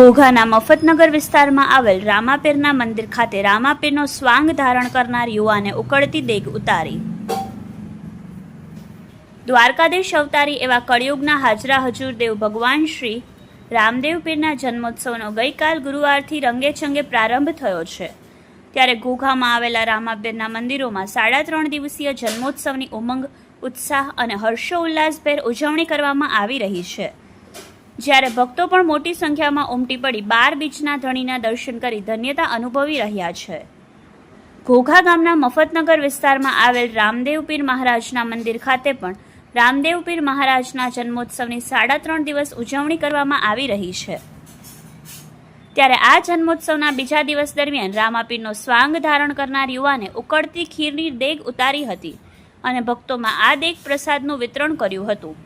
ઘોઘાના મફતનગર વિસ્તારમાં આવેલ રામાપીરના મંદિર ખાતે રામાપીરનો સ્વાંગ ધારણ કરનાર યુવાને ઉકળતી દેગ ઉતારી. દ્વારકાધીશ અવતારી એવા કળિયુગના હાજરા હજુર દેવ ભગવાન શ્રી રામદેવ પીરના જન્મોત્સવનો ગઈકાલ ગુરુવારથી રંગેચંગે પ્રારંભ થયો છે. ત્યારે ઘોઘામાં આવેલા રામાપીરના મંદિરોમાં સાડા ત્રણ દિવસીય જન્મોત્સવની ઉમંગ, ઉત્સાહ અને હર્ષો ઉલ્લાસભેર ઉજવણી કરવામાં આવી રહી છે. જ્યારે ભક્તો પણ મોટી સંખ્યામાં ઉમટી પડી, બાર બીચના ધણીના દર્શન કરી ધન્યતા અનુભવી રહ્યા છે. ઘોઘા ગામના મફતનગર વિસ્તારમાં આવેલ રામદેવ પીર મહારાજના મંદિર ખાતે પણ રામદેવ પીર મહારાજના જન્મોત્સવની સાડા ત્રણ દિવસ ઉજવણી કરવામાં આવી રહી છે. ત્યારે આ જન્મોત્સવના બીજા દિવસ દરમિયાન રામાપીરનો સ્વાંગ ધારણ કરનાર યુવાને ઉકળતી ખીરની દેગ ઉતારી હતી અને ભક્તોમાં આ દેગ પ્રસાદનું વિતરણ કર્યું હતું.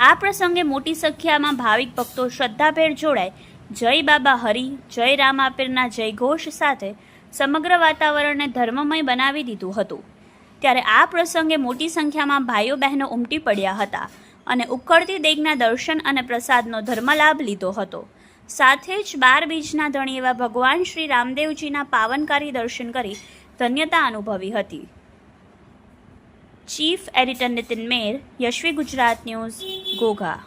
આ પ્રસંગે મોટી સંખ્યામાં ભાવિક ભક્તો શ્રદ્ધાભેર જોડાઈ જય બાબા હરિ, જય રામાપીરના જય ઘોષ સાથે સમગ્ર વાતાવરણને ધર્મમય બનાવી દીધું હતું. ત્યારે આ પ્રસંગે મોટી સંખ્યામાં ભાઈઓ બહેનો ઉમટી પડ્યા હતા અને ઉકળતી દેગના દર્શન અને પ્રસાદનો ધર્મલાભ લીધો હતો. સાથે જ બાર બીજના ધણી એવા ભગવાન શ્રી રામદેવજીના પાવનકારી દર્શન કરી ધન્યતા અનુભવી હતી. Chief editor Nitin Mer Yashvi Gujarat news Ghogha